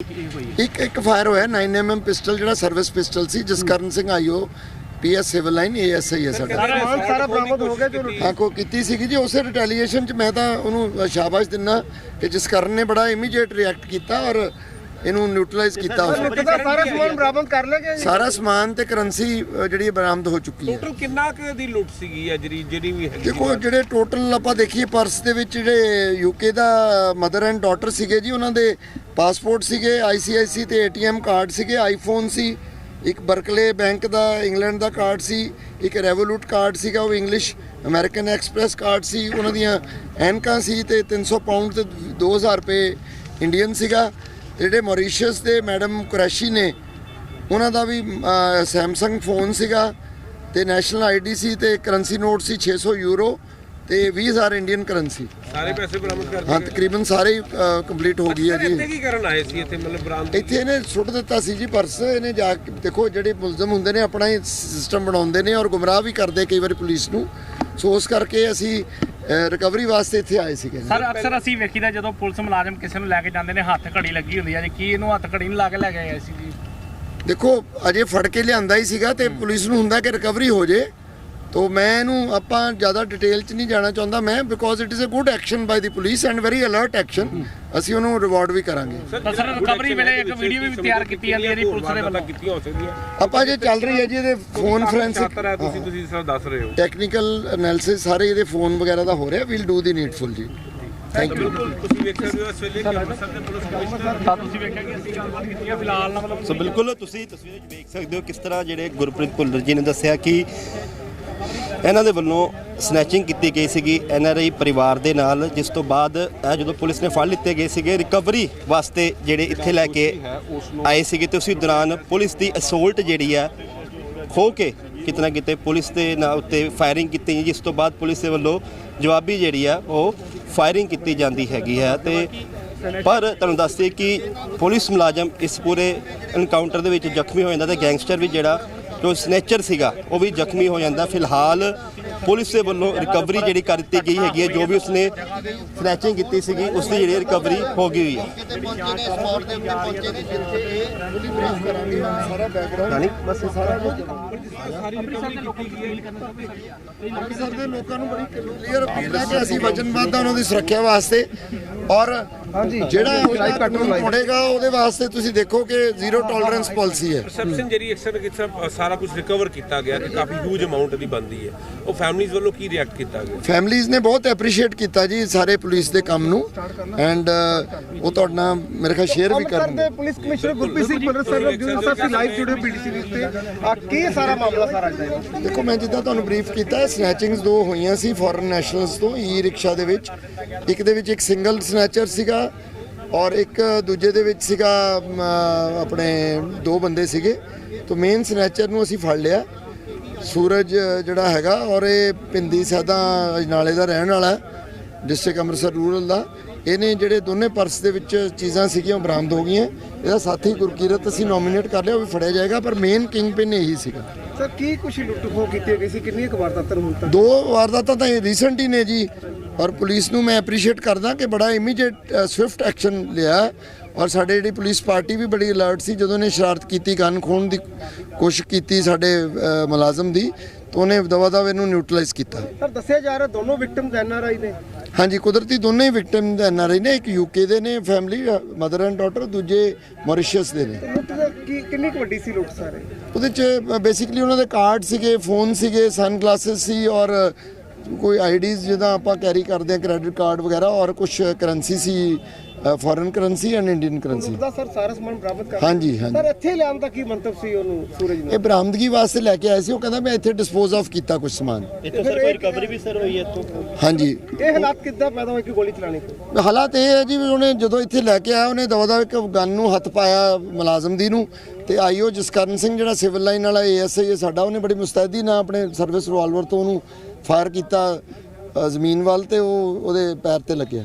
ਇੱਕ ਇੱਕ ਫਾਇਰ ਹੋਇਆ 9mm ਪਿਸਟਲ ਜਿਹੜਾ ਸਰਵਿਸ ਪਿਸਟਲ ਸੀ Jaskaran Singh IO PS civil line ASI ਹੈ ਸਾਡਾ। ਸਮਾਨ ਸਾਰਾ ਬਰਾਮਦ ਹੋ ਗਿਆ ਜੋ ਹਾਂ ਕੋ ਕੀਤੀ ਸੀਗੀ ਜੀ ਉਸੇ ਰਿਟੈਲੀਏਸ਼ਨ ਚ ਮੈਂ ਤਾਂ ਉਹਨੂੰ ਸ਼ਾਬਾਸ਼ ਦਿੰਨਾ ਕਿ ਜਸਕਰਨ ਨੇ ਬੜਾ ਇਮੀਡੀਏਟ ਰਿਐਕਟ ਕੀਤਾ ਔਰ ਇਹਨੂੰ ਨਿਊਟਰਲਾਈਜ਼ ਕੀਤਾ ਉਸ ਨਿੱਤ ਦਾ ਸਾਰਾ ਸਮਾਨ ਬਰਾਮਦ ਕਰ ਲਿਆ ਗਿਆ ਜੀ। ਸਾਰਾ ਸਮਾਨ ਤੇ ਕਰੰਸੀ ਜਿਹੜੀ ਹੈ ਬਰਾਮਦ ਹੋ ਚੁੱਕੀ ਹੈ। ਟੋਟਲ ਕਿੰਨਾ ਕੁ ਦੀ ਲੁੱਟ ਸੀਗੀ ਆ ਜਿਹੜੀ ਜਿਹੜੀ ਵੀ ਹੈਗੀ ਦੇਖੋ ਜਿਹੜੇ ਟੋਟਲ ਆਪਾਂ ਦੇਖੀਏ ਪਰਸ ਦੇ ਵਿੱਚ ਜਿਹੜੇ ਯੂਕੇ ਦਾ ਮਦਰ ਐਂਡ ਡਾਟਰ ਸੀਗੇ ਜੀ ਉਹਨਾਂ ਦੇ ਪਾਸਪੋਰਟ ਸੀਗੇ ਆਈਸੀਆਈਸੀ ਤੇ ਏਟੀਐਮ ਕਾਰਡ ਸੀਗੇ ਆਈਫੋਨ ਸੀ ਇੱਕ ਬਰਕਲੇ ਬੈਂਕ ਦਾ ਇੰਗਲੈਂਡ ਦਾ ਕਾਰਡ ਸੀ ਇੱਕ ਰੈਵੋਲੂਟ ਕਾਰਡ ਸੀਗਾ ਉਹ ਇੰਗਲਿਸ਼ ਅਮਰੀਕਨ ਐਕਸਪ੍ਰੈਸ ਕਾਰਡ ਸੀ ਉਹਨਾਂ ਦੀਆਂ ਐਨਕਾਂ ਸੀ ਤੇ 300 ਪਾਉਂਡ ਤੇ 2000 ਰੁਪਏ ਇੰਡੀਅਨ ਸੀਗਾ। ਜਿਹੜੇ ਮੌਰੀਸ਼ੀਅਸ ਦੇ ਮੈਡਮ ਕੁਰੈਸ਼ੀ ਨੇ ਉਹਨਾਂ ਦਾ ਵੀ ਸੈਮਸੰਗ ਫੋਨ ਸੀਗਾ ਤੇ ਨੈਸ਼ਨਲ ਆਈਡੀ ਸੀ ਤੇ ਕਰੰਸੀ ਨੋਟ ਸੀ 600 ਯੂਰੋ ਤੇ 20000 ਇੰਡੀਅਨ ਕਰੰਸੀ ਸਾਰੇ ਪੈਸੇ ਬਰਾਮਦ ਕਰ ਹਾਂ ਤਕਰੀਬਨ ਸਾਰੇ ਕੰਪਲੀਟ ਹੋ ਗਈ ਹੈ ਇੱਥੇ ਜੀ। ਕੀ ਕਰਨ ਆਏ ਸੀ ਇੱਥੇ ਮਤਲਬ ਬਰਾਮਦ ਇੱਥੇ ਇਹਨੇ ਸੁੱਟ ਦਿੱਤਾ ਸੀ ਜੀ ਪਰਸ ਇਹਨੇ ਜਾ ਕੇ ਦੇਖੋ ਜਿਹੜੇ ਮੁਲਜ਼ਮ ਹੁੰਦੇ ਨੇ ਆਪਣਾ ਹੀ ਸਿਸਟਮ ਬਣਾਉਂਦੇ ਨੇ ਔਰ ਗੁੰਮਰਾਹ ਵੀ ਕਰਦੇ ਕਈ ਵਾਰੀ ਪੁਲਿਸ ਨੂੰ। ਸੋ ਉਸ ਕਰਕੇ ਅਸੀਂ ਰਿਕਵਰੀ ਵਾਸਤੇ ਇੱਥੇ ਆਏ ਸੀਗੇ ਸਰ ਅਕਸਰ ਅਸੀਂ ਵੇਖੀਦਾ ਜਦੋਂ ਪੁਲਿਸ ਮੁਲਾਜ਼ਮ ਕਿਸੇ ਨੂੰ ਲੈ ਕੇ ਜਾਂਦੇ ਨੇ ਹੱਥ ਘੜੀ ਲੱਗੀ ਹੁੰਦੀ ਹੈ ਜੀ। ਕੀ ਇਹਨੂੰ ਹੱਥ ਘੜੀ ਨਹੀਂ ਲਾ ਕੇ ਲੈ ਕੇ ਆਏ ਸੀ ਜੀ? ਦੇਖੋ ਅਜੇ ਫੜ ਕੇ ਲਿਆਂਦਾ ਹੀ ਸੀਗਾ ਤੇ ਪੁਲਿਸ ਨੂੰ ਹੁੰਦਾ ਕਿ ਰਿਕਵਰੀ ਹੋ ਜੇ। ਤੋ ਮੈਂ ਇਹਨੂੰ ਆਪਾਂ ਜ਼ਿਆਦਾ ਡਿਟੇਲ ਚ ਨਹੀਂ ਜਾਣਾ ਚਾਹੁੰਦਾ ਮੈਂ because it is a good action by the police and very alert action ਅਸੀਂ ਉਹਨੂੰ ਰਿਵਾਰਡ ਵੀ ਕਰਾਂਗੇ। ਸਰ ਰਿਕਵਰੀ ਵੇਲੇ ਇੱਕ ਵੀਡੀਓ ਵੀ ਤਿਆਰ ਕੀਤੀ ਜਾਂਦੀ ਹੈ ਜੀ ਪੁਲਿਸ ਦੇ ਵੱਲੋਂ ਕੀਤੀਆਂ ਹੋ ਸਕਦੀਆਂ। ਆਪਾਂ ਜੇ ਚੱਲ ਰਹੀ ਹੈ ਜੀ ਇਹਦੇ ਫੋਨ ਫੋਰੈਂਸਿਕ ਹੈ ਤੁਸੀਂ ਤੁਸੀਂ ਸਰ ਦੱਸ ਰਹੇ ਹੋ। ਟੈਕਨੀਕਲ ਐਨਾਲਿਸਿਸ ਸਾਰੇ ਇਹਦੇ ਫੋਨ ਵਗੈਰਾ ਦਾ ਹੋ ਰਿਹਾ ਵੀਲ ਡੂ ਦੀ ਨੀਡਫੁਲ ਜੀ। ਥੈਂਕ ਯੂ ਬਿਲਕੁਲ ਤੁਸੀਂ ਵੇਖ ਸਕਦੇ ਹੋ ਇਸ ਵੇਲੇ ਕਿ ਅੰਮ੍ਰਿਤਸਰ ਦੇ ਪੁਲਿਸ ਕਮਿਸ਼ਨਰ ਤੁਸੀਂ ਵੇਖਿਆ ਕਿ ਅਸੀਂ ਗੱਲਬਾਤ ਕੀਤੀ ਹੈ ਫਿਲਹਾਲ ਨਾ ਮਤਲਬ ਸੋ ਬਿਲਕੁਲ ਤੁਸੀਂ ਤਸਵੀਰ ਵਿੱਚ ਵੇਖ ਸਕਦੇ ਹੋ ਕਿਸ ਤਰ੍ਹਾਂ ਜਿਹੜੇ ਗੁਰਪ੍ਰੀਤ ਭੁੱਲਰ ਜੀ ਨੇ ਦੱਸਿਆ ਕਿ ਇਹਨਾਂ ਦੇ ਵੱਲੋਂ ਸਨੈਚਿੰਗ ਕੀਤੀ ਗਈ ਸੀਗੀ ਐਨਆਰਆਈ ਪਰਿਵਾਰ ਦੇ ਨਾਲ ਜਿਸ ਤੋਂ ਬਾਅਦ ਇਹ ਜਦੋਂ ਪੁਲਿਸ ਨੇ ਫੜ ਲਿੱਤੇ ਗਏ ਸੀਗੇ ਰਿਕਵਰੀ ਵਾਸਤੇ ਜਿਹੜੇ ਇੱਥੇ ਲੈ ਕੇ ਆਏ ਸੀਗੇ ਤੇ ਉਸੇ ਦੌਰਾਨ ਪੁਲਿਸ ਦੀ ਅਸੋਲਟ ਜਿਹੜੀ ਆ ਖੋ ਕੇ ਕਿਤਨਾ ਕਿਤੇ ਪੁਲਿਸ ਦੇ ਨਾਲ ਉੱਤੇ ਫਾਇਰਿੰਗ ਕੀਤੀ ਜਿਸ ਤੋਂ ਬਾਅਦ ਪੁਲਿਸ ਦੇ ਵੱਲੋਂ ਜਵਾਬੀ ਜਿਹੜੀ ਆ ਉਹ ਫਾਇਰਿੰਗ ਕੀਤੀ ਜਾਂਦੀ ਹੈਗੀ ਹੈ ਤੇ ਪਰ ਤੁਹਾਨੂੰ ਦੱਸ ਦਈਏ ਕਿ ਪੁਲਿਸ ਮੁਲਾਜ਼ਮ ਇਸ ਪੂਰੇ ਐਨਕਾਊਂਟਰ ਦੇ ਵਿੱਚ ਜ਼ਖਮੀ ਹੋ ਜਾਂਦਾ ਤੇ ਗੈਂਗਸਟਰ ਵੀ ਜਿਹੜਾ ਜੋ ਸਨੇਚਰ ਸੀਗਾ ਉਹ ਵੀ ਜ਼ਖਮੀ ਹੋ ਜਾਂਦਾ। ਫਿਲਹਾਲ ਪੁਲਿਸ ਦੇ ਵੱਲੋਂ ਰਿਕਵਰੀ ਜਿਹੜੀ ਕਰ ਦਿੱਤੀ ਗਈ ਹੈਗੀ ਹੈ ਜੋ ਵੀ ਉਸਨੇ ਸਨੈਚਿੰਗ ਕੀਤੀ ਸੀਗੀ ਉਸ ਦੀ ਜਿਹੜੀ ਰਿਕਵਰੀ ਹੋ ਗਈ ਹੋਈ ਹੈ। ਕਿਤੇ ਪਹੁੰਚੇ ਨੇ ਸਪੌਟ ਦੇ ਉੱਤੇ ਪਹੁੰਚੇ ਨੇ ਜਿੱਥੇ ਫੁੱਲੀ ਬਰੀਫ ਕਰਾਂਗੇ ਸਾਰਾ ਬੈਕਗ੍ਰਾਉਂਡ ਰਾਣੀ? ਬਸ ਇਹ ਸਾਰਾ ਕੁਝ। ਅੰਮ੍ਰਿਤਸਰ ਦੇ ਲੋਕਾਂ ਨੂੰ ਬੜੀ ਕਲੀਅਰ ਅਪੀਲ ਹੈ ਕਿ ਅਸੀਂ ਵਚਨਬੱਧ ਹਾਂ ਉਹਨਾਂ ਦੀ ਸੁਰੱਖਿਆ ਵਾਸਤੇ ਔਰ ਜਿਹੜਾ ਕਾਨੂੰਨ ਤੋੜੇਗਾ ਉਹਦੇ ਵਾਸਤੇ ਤੁਸੀਂ ਦੇਖੋ ਕਿ ਜ਼ੀਰੋ ਟੋਲਰੈਂਸ ਪਾਲਿਸੀ ਹੈ। ਪਰਸੈਪਸ਼ਨ ਜਿਹੜੀ ਸਭ ਸਾਰਾ ਕੁਝ ਰਿਕਵਰ ਕੀਤਾ ਗਿਆ ਕਿ ਕਾਫੀ ਹਿਊਜ ਅਮਾਉਂਟ ਦੀ ਬੰਦੀ ਹੈ। ਉਹ ਫੈਮਲੀਜ਼ ਵੱਲੋਂ ਕੀ ਰਿਐਕਟ ਕੀਤਾ ਗਿਆ? ਫੈਮਲੀਜ਼ ਨੇ ਬਹੁਤ ਐਪਰੀਸ਼ੀਏਟ ਕੀਤਾ ਜੀ ਸਾਰੇ ਪੁਲਿਸ ਦੇ ਕੰਮ ਨੂੰ। ਐਂਡ ਉਹ ਤੁਹਾਡੇ ਨਾਲ ਮੇਰੇ ਖਿਆਲ ਸ਼ੇਅਰ ਵੀ ਕਰਨਗੇ ਦੇ police commissioner Gurpreet Singh Bhullar sir ਜੋ ਸਰ ਲਾਈਵ ਜੁੜੇ ਪੀਡੀਸੀ ਦੇ ਉੱਤੇ। ਆ ਕੀ ਸਾਰਾ ਮਾਮਲਾ ਸਾਰਾ ਅੱਜ ਦਾ? ਦੇਖੋ ਮੈਂ ਜਿੱਦਾਂ ਤੁਹਾਨੂੰ ਬਰੀਫ ਕੀਤਾ ਸਨੈਚਿੰਗਸ ਦੋ ਹੋਈਆਂ ਸੀ ਫੋਰਨ ਨੈਸ਼ਨਲਸ ਤੋਂ ਈ ਰਿਕਸ਼ਾ ਦੇ ਵਿੱਚ। ਇੱਕ ਦੇ ਵਿੱਚ ਇੱਕ ਸਿੰਗਲ ਸਨੈਚਰ ਸੀਗਾ ਔਰ ਇੱਕ ਦੂਜੇ ਦੇ ਵਿੱਚ ਸੀਗਾ ਆਪਣੇ ਦੋ ਬੰਦੇ ਸੀਗੇ। ਤੋਂ ਮੇਨ ਸਨੈਚਰ ਨੂੰ ਅਸੀਂ ਫੜ ਲਿਆ। ਸੂਰਜ ਜਿਹੜਾ ਹੈਗਾ ਔਰ ਇਹ ਪਿੰਦੀ ਸੈਦਾ ਅਜਨਾਲੇ ਦਾ ਰਹਿਣ ਵਾਲਾ ਡਿਸਟ੍ਰਿਕਟ ਅੰਮ੍ਰਿਤਸਰ ਰੂਰਲ ਦਾ। ਇਹਨੇ ਜਿਹੜੇ ਦੋਨੇ ਪਰਸ ਦੇ ਵਿੱਚ ਚੀਜ਼ਾਂ ਸੀਗੀਆਂ ਬਰਾਮਦ ਹੋ ਗਈਆਂ। ਇਹਦਾ ਸਾਥੀ ਗੁਰਕੀਰਤ ਅਸੀਂ ਨੋਮੀਨੇਟ ਕਰ ਲਿਆ ਉਹ ਵੀ ਫੜਿਆ ਜਾਏਗਾ ਪਰ ਮੇਨ ਕਿੰਗ ਪਿਨ ਇਹੀ ਸੀਗਾ। ਸਰ ਕੀ ਕੁਛ ਲੁੱਟ ਖੋ ਕੀਤੀ ਗਈ ਸੀ? ਕਿੰਨੀ ਕੁ ਵਾਰਦਾਤਾਂ ਹੁਣ ਤੱਕ? ਦੋ ਵਾਰਦਾਤਾਂ ਤਾਂ ਇਹ ਰੀਸੈਂਟ ਹੀ ਨੇ ਜੀ ਔਰ ਪੁਲਿਸ ਨੂੰ ਮੈਂ ਐਪਰੀਸ਼ੀਏਟ ਕਰਦਾ ਕਿ ਬੜਾ ਇਮੀਡੀਏਟ ਸਵਿਫਟ ਐਕਸ਼ਨ ਲਿਆ। ਔਰ ਸਾਡੇ ਜਿਹੜੀ ਪੁਲਿਸ ਪਾਰਟੀ ਵੀ ਬੜੀ ਅਲਰਟ ਸੀ ਜਦੋਂ ਨੇ ਸ਼ਰਾਰਤ ਕੀਤੀ ਕੰਨ ਖੋਣ ਦੀ ਕੋਸ਼ਿਸ਼ ਕੀਤੀ ਸਾਡੇ ਮੁਲਾਜ਼ਮ ਦੀ ਤਾਂ ਉਹਨੇ ਦਵਾ ਦਵ ਇਹਨੂੰ ਨਿਊਟਰਲਾਈਜ਼ ਕੀਤਾ। ਸਰ ਦੱਸਿਆ ਜਾ ਰਿਹਾ ਦੋਨੋਂ ਵਿਕਟਮਸ ਐਨਆਰਆਈ ਨੇ। ਹਾਂਜੀ ਕੁਦਰਤੀ ਦੋਨੇ ਹੀ ਵਿਕਟਿਮ ਐਨਆਰਆਈ ਨੇ ਇੱਕ ਯੂਕੇ ਦੇ ਨੇ ਫੈਮਿਲੀ ਮਦਰ ਐਂਡ ਡਾਟਰ ਦੂਜੇ ਮੌਰੀਸ਼ੀਅਸ ਦੇ ਨੇ। ਕਿੰਨੀ ਵੱਡੀ ਸੀ ਲੁੱਟ ਸਾਰੇ? ਉਹਦੇ ਚ ਬੇਸਿਕਲੀ ਉਹਨਾਂ ਦੇ ਕਾਰਡ ਸੀਗੇ ਫੋਨ ਸੀਗੇ ਸਨ ਗਲਾਸਸ ਸੀ ਔਰ ਕੋਈ ਆਈਡੀਜ਼ ਜਿਹਦਾ ਆਪਾਂ ਕੈਰੀ ਕਰਦੇ ਆ ਕ੍ਰੈਡਿਟ ਕਾਰਡ ਵਗੈਰਾ ਔਰ ਕੁਝ currency C foreign currency and Indian currency the sir ਸਾਰਾ ਸਮਾਨ ਬਰਾਮਦ ਕਰ ਹਾਂਜੀ ਹਾਂਜੀ। ਸਰ ਇੱਥੇ ਲਿਆਉਣ ਦਾ ਕੀ ਮੰਤਵ ਸੀ ਉਹਨੂੰ ਸੂਰਜ ਨੇ? ਇਹ ਬਰਾਮਦਗੀ ਵਾਸਤੇ ਲੈ ਕੇ ਆਏ ਸੀ ਉਹ ਕਹਿੰਦਾ ਮੈਂ ਇੱਥੇ ਡਿਸਪੋਜ਼ ਆਫ ਕੀਤਾ ਕੁਝ ਸਮਾਨ। ਇੱਥੋਂ ਸਰ ਕੋਈ ਰਿਕਵਰੀ ਵੀ ਸਰ ਹੋਈ ਹੈ ਇੱਥੋਂ? ਹਾਂਜੀ। ਇਹ ਹਾਲਾਤ ਕਿੱਦਾਂ ਪੈਦਾ ਹੋਏ ਕਿ ਗੋਲੀ ਚਲਾਣੀ ਪਈ ਹਾਲਾਤ ਇਹ ਹੈ ਜੀ ਵੀ ਉਹਨੇ ਜਦੋਂ ਇੱਥੇ ਲੈ ਕੇ ਆਇਆ ਉਹਨੇ ਦਵਾ ਇੱਕ ਗਨ ਨੂੰ ਹੱਥ ਪਾਇਆ ਮੁਲਾਜ਼ਮ ਦੀ ਨੂੰ ਤੇ ਆਈਓ ਜਸਕਰਨ ਸਿੰਘ ਜਿਹੜਾ ਸਿਵਲ ਲਾਈਨ ਵਾਲਾ ਏਐਸਆਈ ਹੈ ਸਾਡਾ ਉਹਨੇ ਬੜੀ ਮੁਸਤੈਦੀ ਨਾਲ ਆਪਣੇ ਸਰਵਿਸ ਰਿਵਾਲਵਰ ਤੋਂ ਉਹਨੂੰ ਫਾਇਰ ਕੀਤਾ ਜ਼ਮੀਨ ਵੱਲ ਤੇ ਉਹ ਉਹਦੇ ਪੈਰ ਤੇ ਲੱਗਿਆ।